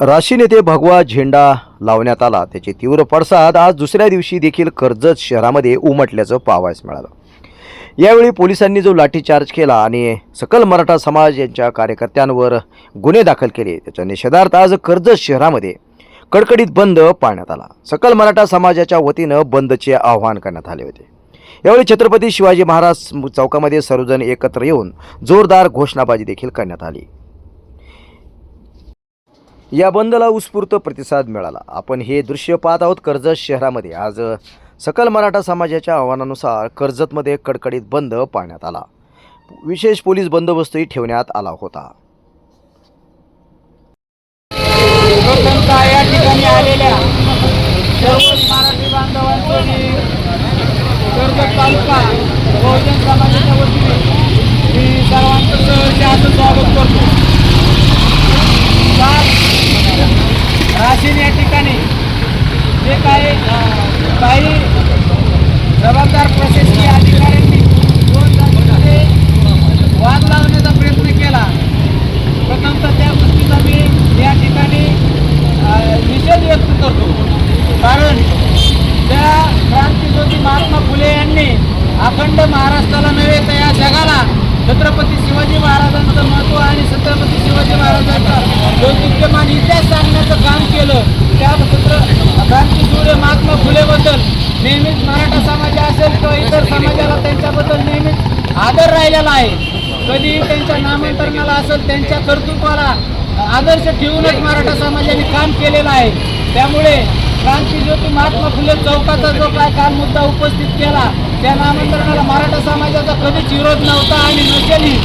राशीन येथे भगवा झेंडा लावण्यात आला. त्याचे तीव्र पडसाद आज दुसऱ्या दिवशी देखील कर्जत शहरामध्ये उमटल्याचं पाहावयास मिळालं. यावेळी पोलिसांनी जो लाठीचार्ज केला आणि सकल मराठा समाज यांच्या कार्यकर्त्यांवर गुन्हे दाखल केले त्याच्या निषेधार्थ आज कर्जत शहरामध्ये कडकडीत बंद पाळण्यात आला. सकल मराठा समाजाच्या वतीनं बंदचे आवाहन करण्यात आले होते. यावेळी छत्रपती शिवाजी महाराज चौकामध्ये सर्वजण एकत्र येऊन जोरदार घोषणाबाजी देखील करण्यात आली. या बंदला उत्स्फूर्त प्रतिसाद मिळाला. आपण हे दृश्य पाहत आहोत कर्जत शहरामध्ये. आज सकल मराठा समाजाच्या आव्हानानुसार कर्जतमध्ये कडकडीत बंद पाळण्यात आला. विशेष पोलीस बंदोबस्तही ठेवण्यात आला होता. या ठिकाणी आलेल्या सर्व मराठी बांधवांचं कर्जत तालुका बहुजन समाजाच्या वतीने मी सर्वांचं स्वागत करतो. काल राशीन या ठिकाणी जे काही काही जबाबदार प्रशासकीय अधिकाऱ्यांनी दोन जातीमध्ये वाद लावण्याचा प्रयत्न केला. प्रथमतः त्या गोष्टीचा मी या ठिकाणी निषेध व्यक्त करतो. कारण त्या क्रांतीज्योती महात्मा फुले यांनी अखंड महाराष्ट्राला नव्हे तर या जगाला छत्रपती शिवाजी महाराजांचं महत्त्व आणि छत्रपती शिवाजी महाराजांचा जो इतिहास सांगण्याचं काम केलं. त्या छत्र क्रांतीसूर्य महात्मा फुलेबद्दल नेहमीच मराठा समाज असेल किंवा इतर समाजाला त्यांच्याबद्दल नेहमीच आदर राहिलेला आहे. कधीही त्यांच्या नामांतरणाला असेल त्यांच्या कर्तृत्वाला आदर्श ठेवूनच मराठा समाजाने काम केलेलं आहे. त्यामुळे क्रांतीज्योती महात्मा फुले चौकाचा जो काय काल मुद्दा उपस्थित केला त्या नामांतरणाला मराठा समाजाचा कधीच विरोध नव्हता आणि नसेलही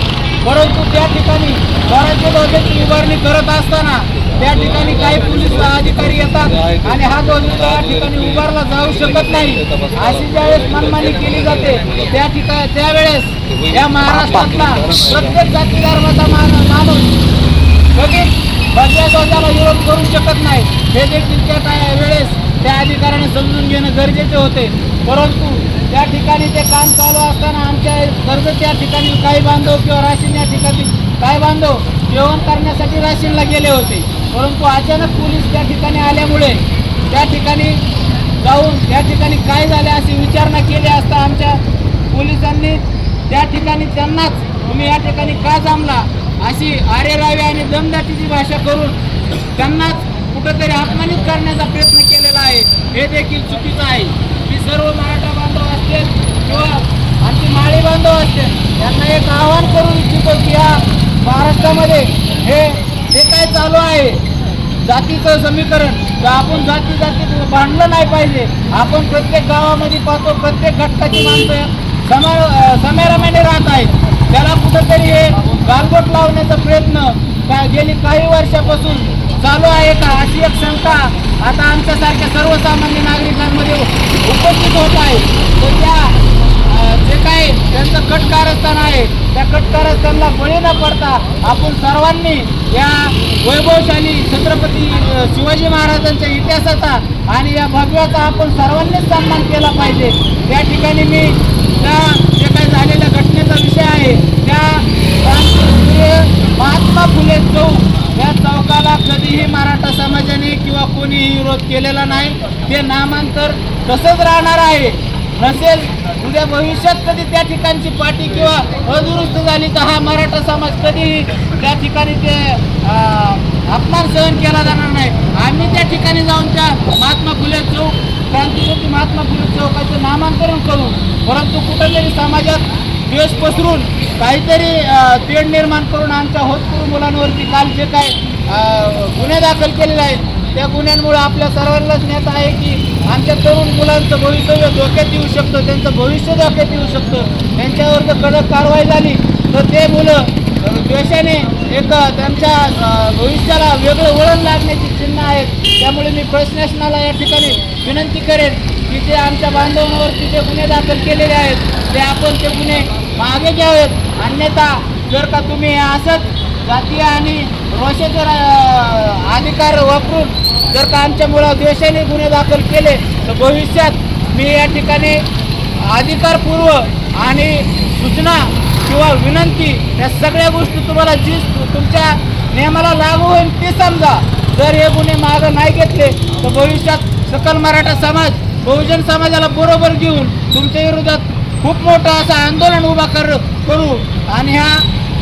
परंतु त्या ठिकाणी स्वराज्य ध्वजाची उभारणी करत असताना त्या ठिकाणी काही पोलीस अधिकारी येतात आणि हा ध्वज त्या ठिकाणी उभारला जाऊ शकत नाही. अशी ज्यावेळेस मनमानी केली जाते त्या ठिकाणी त्यावेळेस या महाराष्ट्रातला प्रत्येक जाती धर्माचा मान माणूस कधीच भगव्या ध्वजाला विरोध करू शकत नाही. हे देखील त्या वेळेस त्या अधिकाऱ्याने समजून घेणं गरजेचे होते. परंतु त्या ठिकाणी ते काम चालू असताना आमच्या कर्ज त्या ठिकाणी काही बांधव किंवा राशीन या ठिकाणी काय बांधव जेवण करण्यासाठी राशीनला गेले होते. परंतु अचानक पोलीस त्या ठिकाणी आल्यामुळे त्या ठिकाणी जाऊन त्या ठिकाणी काय झाले अशी विचारणा केली असता आमच्या पोलिसांनी त्या ठिकाणी त्यांनाच तुम्ही या ठिकाणी का जमला? अशी आरेरावी आणि दमदाटीची भाषा करून त्यांनाच कुठंतरी अपमानित करण्याचा प्रयत्न केलेला आहे. हे देखील चुकीचं आहे. मी सर्व मराठा असतील किंवा आमची माळी बांधव असतील त्यांना एक आवाहन करू इच्छितो की या महाराष्ट्रामध्ये हे जे काय चालू आहे? जातीचं समीकरण. तर आपण जाती जाती भांडलं नाही पाहिजे. आपण प्रत्येक गावामध्ये पाहतो प्रत्येक घटकाची माणसं समा समेरामाने राहत आहेत. त्याला कुठंतरी हे गालबोट लावण्याचा प्रयत्न काय गेली काही वर्षापासून चालू आहे का? अशी एक शंका आता आमच्यासारख्या सर्वसामान्य नागरिकांमध्ये उपस्थित होत आहे तर त्या अ, जे काही त्यांचं कट कारस्थान आहे. त्या कट कारस्थानला बळी न पडता आपण सर्वांनी या वैभवशाली छत्रपती शिवाजी महाराजांच्या इतिहासाचा आणि या भव्याचा आपण सर्वांनीच सन्मान केला पाहिजे. त्या ठिकाणी मी त्या जे काही झालेल्या घटनेचा विषय आहे त्या महात्मा फुले चौक या चौकाला कधीही मराठा समाजाने किंवा कोणीही विरोध केलेला नाही. ते नामांतर तसंच राहणार आहे. नसेल उद्या भविष्यात कधी त्या ठिकाणची पाठी किंवा अदुरुस्त झाली तर हा मराठा समाज कधीही त्या ठिकाणी ते अपमान सहन केला जाणार नाही. आम्ही त्या ठिकाणी जाऊन त्या महात्मा फुले चौक क्रांतीज्योती महात्मा फुले चौकाचं नामांतरण करू. परंतु कुठेतरी समाजात द्वेष पसरून काहीतरी तेढ निर्माण करून आमच्या होतपूर मुलांवरती काल जे काय गुन्हे दाखल केलेले आहेत त्या गुन्ह्यांमुळे आपल्या सर्वांनाच ज्ञात आहे की आमच्या तरुण मुलांचं भवितव्य धोक्यात येऊ शकतं त्यांचं भविष्य धोक्यात येऊ शकतं. त्यांच्यावर जर कडक कारवाई झाली तर ते मुलं द्वेषाने एक त्यांच्या भविष्याला वेगळं वळण लागण्याची चिन्ह आहेत. त्यामुळे मी प्रशासनाला या ठिकाणी विनंती करेन की जे आमच्या बांधवांवरती जे गुन्हे दाखल केलेले आहेत ते आपण ते गुन्हे मागे घ्यावेत. अन्यथा जर का तुम्ही असंच जातीय आणि रोषेचे अधिकार वापरून जर का आमच्यामुळं द्वेषाने गुन्हे दाखल केले तर भविष्यात मी या ठिकाणी अधिकारपूर्व आणि सूचना किंवा विनंती या सगळ्या गोष्टी तुम्हाला जी तुमच्या नियमाला लागू होईल ते समजा. जर हे गुन्हे मागं नाही घेतले तर भविष्यात सकल मराठा समाज बहुजन समाजाला बरोबर घेऊन तुमच्या विरोधात खूप मोठं असं आंदोलन उभा कर करू. आणि ह्या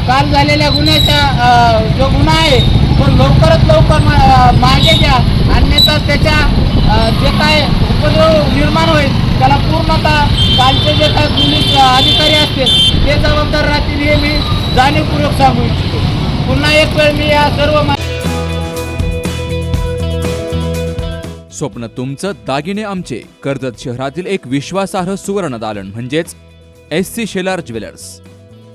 काल झालेल्या गुन्ह्याचा जो गुन्हा आहे तो लवकरात लवकर मा- मागे घ्या. अन्यथा त्याच्या जे काय उपद्रव निर्माण होईल त्याला पूर्णतः कालचे जे काय पोलीस अधिकारी असतील ते जबाबदार राहतील हे मी जाणीवपूर्वक सांगू इच्छितो. पुन्हा एक वेळ मी या सर्व स्वप्न तुमचं दागिने आमचे. कर्जत शहरातील एक विश्वासार्ह सुवर्ण दालन म्हणजेच एस सी शेलार ज्वेलर्स.